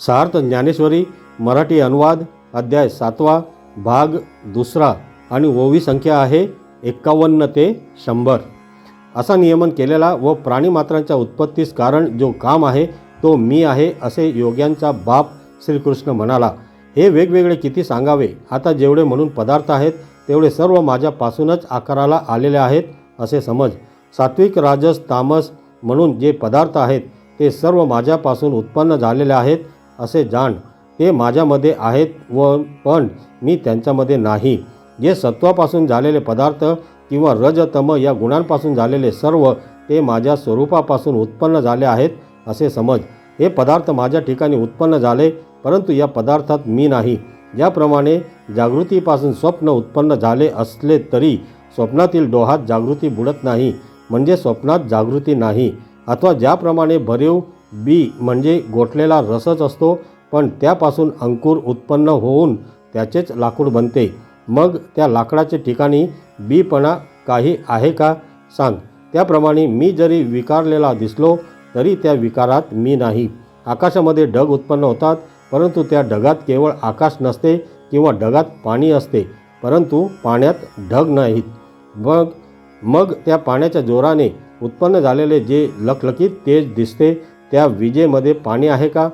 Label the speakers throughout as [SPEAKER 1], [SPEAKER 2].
[SPEAKER 1] सार्थ ज्ञानेश्वरी मराठी अनुवाद अध्याय सातवा भाग दुसरा आणि ओवी संख्या आहे एक्कावन्न ते शंभर. असा नियमन केलेला व प्राणीमात्रांच्या उत्पत्तीस कारण जो काम आहे तो मी आहे असे योग्यांचा बाप श्रीकृष्ण म्हणाला. हे वेगवेगळे किती सांगावे? आता जेवढे म्हणून पदार्थ आहेत तेवढे सर्व माझ्यापासूनच आकाराला आलेले आहेत असे समज. सात्विक राजस तामस म्हणून जे पदार्थ आहेत ते सर्व माझ्यापासून उत्पन्न झालेले आहेत असे जाण ते माझ्यामध्ये आहेत व पण मी त्यांच्यामध्ये नाही. जे सत्वापासून झालेले पदार्थ किंवा रजतम या गुणांपासून झालेले सर्व ते माझ्या स्वरूपापासून उत्पन्न झाले आहेत असे समज. हे पदार्थ माझ्या ठिकाणी उत्पन्न झाले परंतु या पदार्थात मी नाही. ज्याप्रमाणे जागृतीपासून स्वप्न उत्पन्न झाले असले तरी स्वप्नातील डोहात जागृती बुडत नाही म्हणजे स्वप्नात जागृती नाही. अथवा ज्याप्रमाणे भरीव बी म्हणजे गोठलेला रसच असतो पण त्यापासून अंकुर उत्पन्न होऊन त्याचेच लाकूड बनते. मग त्या लाकडाचे ठिकाणी बीपणा काही आहे का? सांग. त्याप्रमाणे मी जरी विकारलेला दिसलो तरी त्या विकारात मी नाही. आकाशामध्ये ढग उत्पन्न होतात परंतु त्या ढगात केवळ आकाश नसते किंवा ढगात पाणी असते परंतु पाण्यात ढग नाहीत. मग मग त्या पाण्याच्या जोराने उत्पन्न झालेले जे लखलखीत तेज दिसते त्या विजेमध्ये पाणी आहे का?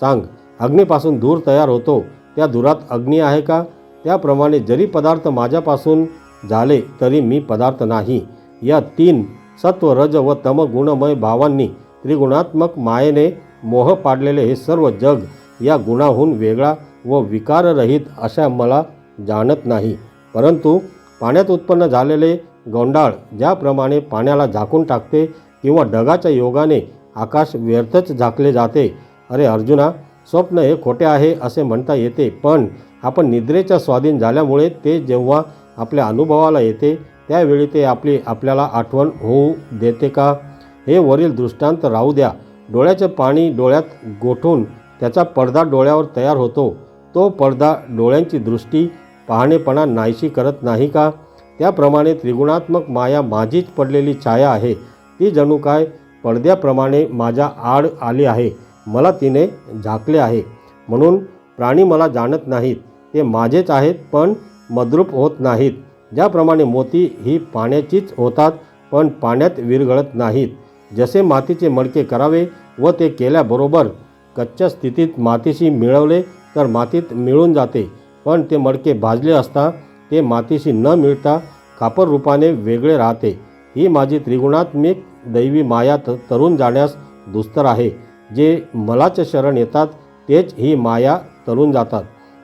[SPEAKER 1] सांग. अग्नीपासून धूर तयार होतो. त्या धुरात अग्नी आहे का? त्याप्रमाणे जरी पदार्थ माझ्यापासून झाले तरी मी पदार्थ नाही. या तीन सत्व रज व तम गुणमय भावांनी त्रिगुणात्मक मायेने मोह पाडलेले हे सर्व जग या गुणाहून वेगळा व विकाररहित अशा मला जाणत नाही. परंतु पाण्यात उत्पन्न झालेले गोंडाळ ज्याप्रमाणे पाण्याला झाकून टाकते किंवा ढगाच्या योगाने आकाश व्यर्थच झाकले जाते. अरे अर्जुना स्वप्न हे खोटे आहे असे म्हणता येते पण आपण निद्रेच्या स्वाधीन झाल्यामुळे ते जेव्हा आपल्या अनुभवाला येते त्यावेळी ते आपली आपल्याला आठवण होऊ देते का? हे वरील दृष्टांत राहू द्या. डोळ्याचे पाणी डोळ्यात गोठून त्याचा पडदा डोळ्यावर तयार होतो. तो पडदा डोळ्यांची दृष्टी पाहणेपणा नाहीशी करत नाही का? त्याप्रमाणे त्रिगुणात्मक माया माझीच पडलेली छाया आहे. ती जणू काय? पडद्याप्रमाणे माझ्या आड आली आहे. मला तिने झाकले आहे. म्हणून प्राणी मला जाणत नाहीत. ते माझेच आहेत पण मद्रूप होत नाहीत. ज्याप्रमाणे मोती ही पाण्याचीच होतात पण पाण्यात विरघळत नाहीत. जसे मातीचे मडके करावे व ते केल्याबरोबर कच्च्या स्थितीत मातीशी मिळवले तर मातीत मिळून जाते. पण ते मडके भाजले असता ते मातीशी न मिळता खापर रूपाने वेगळे राहते. ही माझी त्रिगुणात्मिक दैवी माया त जाण्यास दुस्तर आहे. जे मलाच शरण येतात तेच ही माया तरून जातात.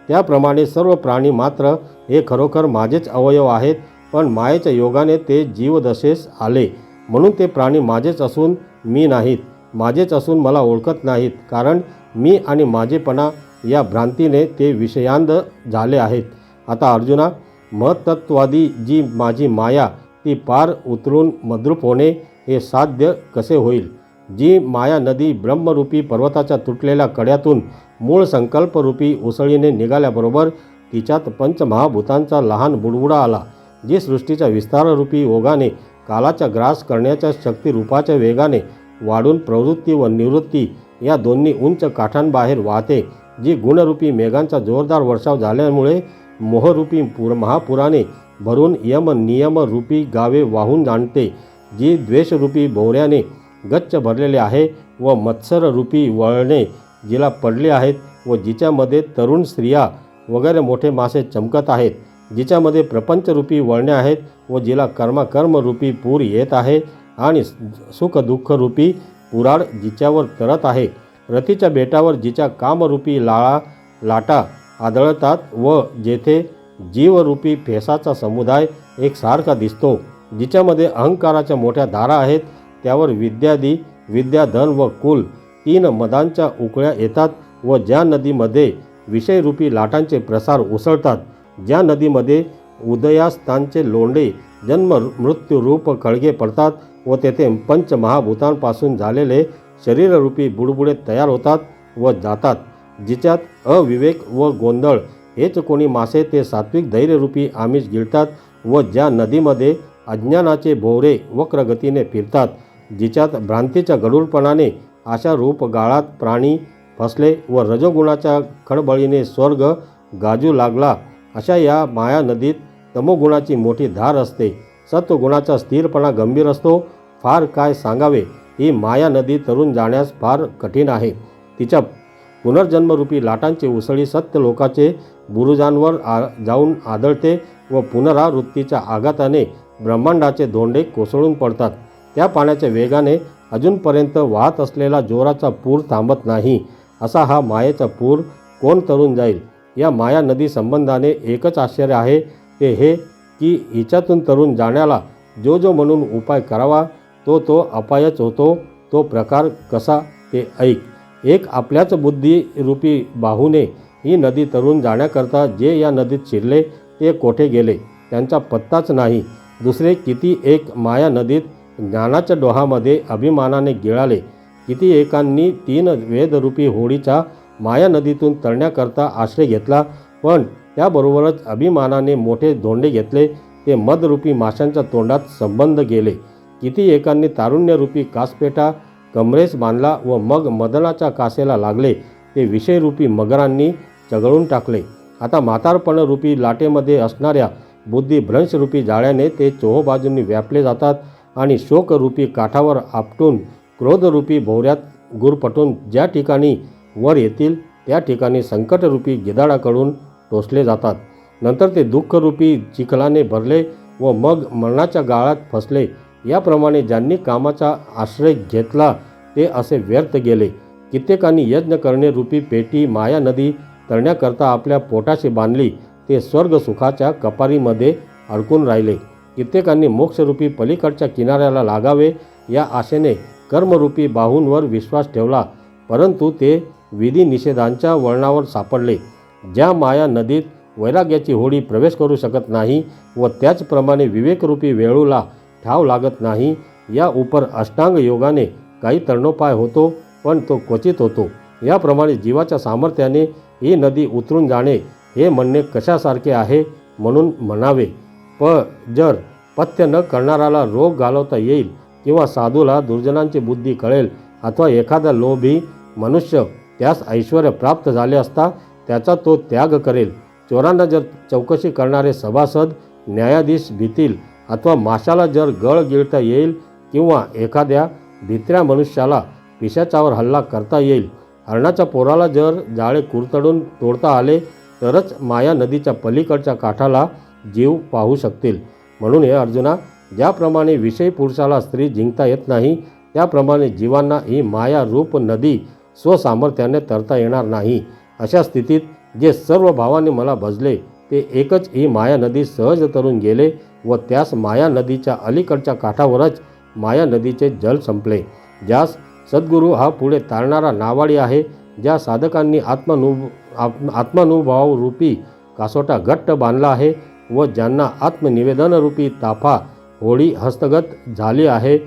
[SPEAKER 1] त्याप्रमाणे सर्व प्राणी मात्र हे खरोखर माझेच अवयव आहेत पण मायेच्या योगाने ते जीवदशेस आले. म्हणून ते प्राणी माझेच असून मी नाहीत. माझेच असून मला ओळखत नाहीत कारण मी आणि माझेपणा या भ्रांतीने ते विषयांध झाले आहेत. आता अर्जुना महत्त्ववादी जी माझी माया ती पार उतरून मद्रूप होणे हे साध्य कसे होईल? जी माया नदी ब्रह्मरूपी पर्वताच्या तुटलेल्या कड्यातून मूळ संकल्परूपी उसळीने निघाल्याबरोबर तिच्यात पंचमहाभूतांचा लहान बुडबुडा आला जी सृष्टीच्या विस्ताररूपी ओघाने कालाचा ग्रास करण्याच्या शक्तिरूपाच्या वेगाने वाढून प्रवृत्ती व निवृत्ती या दोन्ही उंच काठांबाहेर वाहते जी गुणरूपी मेघांचा जोरदार वर्षाव झाल्यामुळे मोहरूपी पूर महापुराने भरून यम नियम रूपी गावे वाहून जाणते जी द्वेषरूपी भोवऱ्याने गच्च भरलेले आहे व मत्सररूपी वळणे जिला पडले आहेत व जिच्यामध्ये तरुण स्त्रिया वगैरे मोठे मासे चमकत आहेत जिच्यामध्ये प्रपंचरूपी वळणे आहेत व जिला कर्माकर्मरूपी पूर येत आहे आणि सुखदुःखरूपी पुराड जिच्यावर तरत आहे. रतीच्या बेटावर जिच्या कामरूपी लाळा लाटा आदळतात व जेथे जीवरूपी फेसाचा समुदाय एकसारखा दिसतो. जिच्यामध्ये अहंकाराच्या मोठ्या धारा आहेत त्यावर विद्यादी विद्याधन व कुल तीन मदांच्या उकळ्या येतात व ज्या नदीमध्ये विषयरूपी लाटांचे प्रसार उसळतात ज्या नदीमध्ये उदयास्तांचे लोंढे जन्म मृत्यूरूप खळगे पडतात व तेथे पंचमहाभूतांपासून झालेले शरीररूपी बुडबुडे तयार होतात व जातात जिच्यात अविवेक व गोंधळ हेच कोणी मासे ते सात्विक धैर्यरूपी आमिष गिळतात व ज्या नदीमध्ये अज्ञानाचे भोवरे वक्रगतीने फिरतात जिच्यात भ्रांतीच्या गडूळपणाने अशा रूप गाळात प्राणी फसले व रजोगुणाच्या खडबळीने स्वर्ग गाजू लागला अशा या माया नदीत तमोगुणाची मोठी धार असते. सत्वगुणाचा स्थिरपणा गंभीर असतो. फार काय सांगावे? ही माया नदी तरुण जाण्यास फार कठीण आहे. तिच्या पुनर्जन्मरूपी लाटांची उसळी सत्य लोकाचे बुरुजांवर आ जाऊन आदळते व पुनरावृत्तीच्या आघाताने ब्रह्मांडाचे धोंडे कोसळून पडतात. त्या पाण्याच्या वेगाने अजूनपर्यंत वाहत असलेला जोराचा पूर थांबत नाही असा हा मायेचा पूर कोण तरून जाईल? या माया नदी संबंधाने एकच आश्चर्य आहे ते हे की हिच्यातून तरुण जाण्याला जो जो म्हणून उपाय करावा तो तो अपायच होतो तो प्रकार कसा ते ऐक. एक आपल्याच बुद्धिरूपी बाहूने ही नदी तरुण जाण्याकरता जे या नदीत शिरले ते कोठे गेले? त्यांचा पत्ताच नाही. दुसरे किती एक माया नदीत ज्ञानाच्या डोहामध्ये अभिमानाने गिळाले. किती एकांनी तीन वेदरूपी होडीचा माया नदीतून तरण्याकरता आश्रय घेतला. पण त्याबरोबरच अभिमानाने मोठे धोंडे घेतले. ते मदरूपी माशांच्या तोंडात संबंध गेले. किती एकांनी तारुण्यरूपी कासपेटा कमरेस बांधला व मग मदनाच्या कासेला लागले. ते विषयरूपी मगरांनी चघळून टाकले. आता म्हातारपणरूपी लाटेमध्ये असणाऱ्या बुद्धिभ्रंशरूपी जाळ्याने ते चोहोबाजूंनी व्यापले जातात आणि शोकरूपी काठावर आपटून क्रोधरूपी भोवऱ्यात गुरपटून ज्या ठिकाणी वर येतील त्या ठिकाणी संकटरूपी गिदाडाकडून टोचले जातात. नंतर ते दुःखरूपी चिखलाने भरले व मग मरणाच्या गाळात फसले. याप्रमाणे ज्यांनी कामाचा आश्रय घेतला ते असे व्यर्थ गेले. कित्येकांनी यज्ञ करणे रूपी पेटी माया नदी तरण्याकरता आपल्या पोटाशी बांधली. ते स्वर्ग सुखाच्या कपारीमध्ये अडकून राहिले. कित्येकांनी मोक्षरूपी पलीकडच्या किनाऱ्याला लागावे या आशेने कर्मरूपी बाहूंवर विश्वास ठेवला. परंतु ते विधी निषेधांच्या वळणावर सापडले. ज्या माया नदीत वैराग्याची होडी प्रवेश करू शकत नाही व त्याचप्रमाणे विवेकरूपी वेळूला ठाव लागत नाही. या उपर अष्टांग योगाने काही तरणोपाय होतो पण तो क्वचित होतो. याप्रमाणे जीवाच्या सामर्थ्याने ही नदी उतरून जाणे हे म्हणणे कशासारखे आहे म्हणून म्हणावे. प जर पथ्य न करणाराला रोग घालवता येईल किंवा साधूला दुर्जनांची बुद्धी कळेल अथवा एखादा लोभी मनुष्य त्यास ऐश्वर प्राप्त झाले असता त्याचा तो त्याग करेल. चोरांना जर चौकशी करणारे सभासद न्यायाधीश भीतील अथवा माशाला जर गळ गिळता येईल किंवा एखाद्या भित्र्या मनुष्याला पिशाचावर हल्ला करता येईल हरणाच्या पोराला जर जाळे कुरतडून तोडता आले तरच माया नदीच्या पलीकडच्या काठाला जीव पाहू शकतील. म्हणून हे अर्जुना ज्याप्रमाणे विषय पुरुषाला स्त्री जिंकता येत नाही त्याप्रमाणे जीवांना ही माया रूप नदी स्वसामर्थ्याने तरता येणार नाही. अशा स्थितीत जे सर्व भावाने मला भजले ते एकच ही माया नदी सहज तरून गेले व त्यास माया नदीच्या अलीकडच्या काठावरच माया नदीचे जल संपले. ज्यास सद्गुरू हा पुढे तारणारा नावाडी आहे ज्या साधकांनी आत्मानु आत्म आत्मानुभव रूपी कासोटा घट्ट बांधला आहे व ज्यांना आत्मनिवेदनरूपी ताफा होडी हस्तगत झाली आहे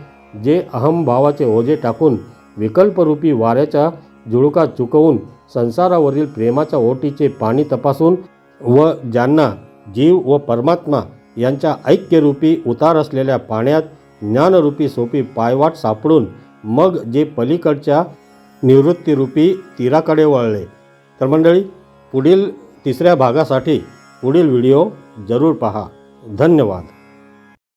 [SPEAKER 1] जे अहमभावाचे ओझे टाकून विकल्परूपी वाऱ्याच्या झुळका चुकवून संसारावरील प्रेमाच्या ओटीचे पाणी तपासून व ज्यांना जीव व परमात्मा यांच्या ऐक्यरूपी उतार असलेल्या पाण्यात ज्ञानरूपी सोपी पायवाट सापडून मग जे पलीकडच्या निवृत्तीरूपी तीराकडे वळले. तर मंडळी पुढील तिसऱ्या भागासाठी पुढील व्हिडिओ जरूर पहा. धन्यवाद.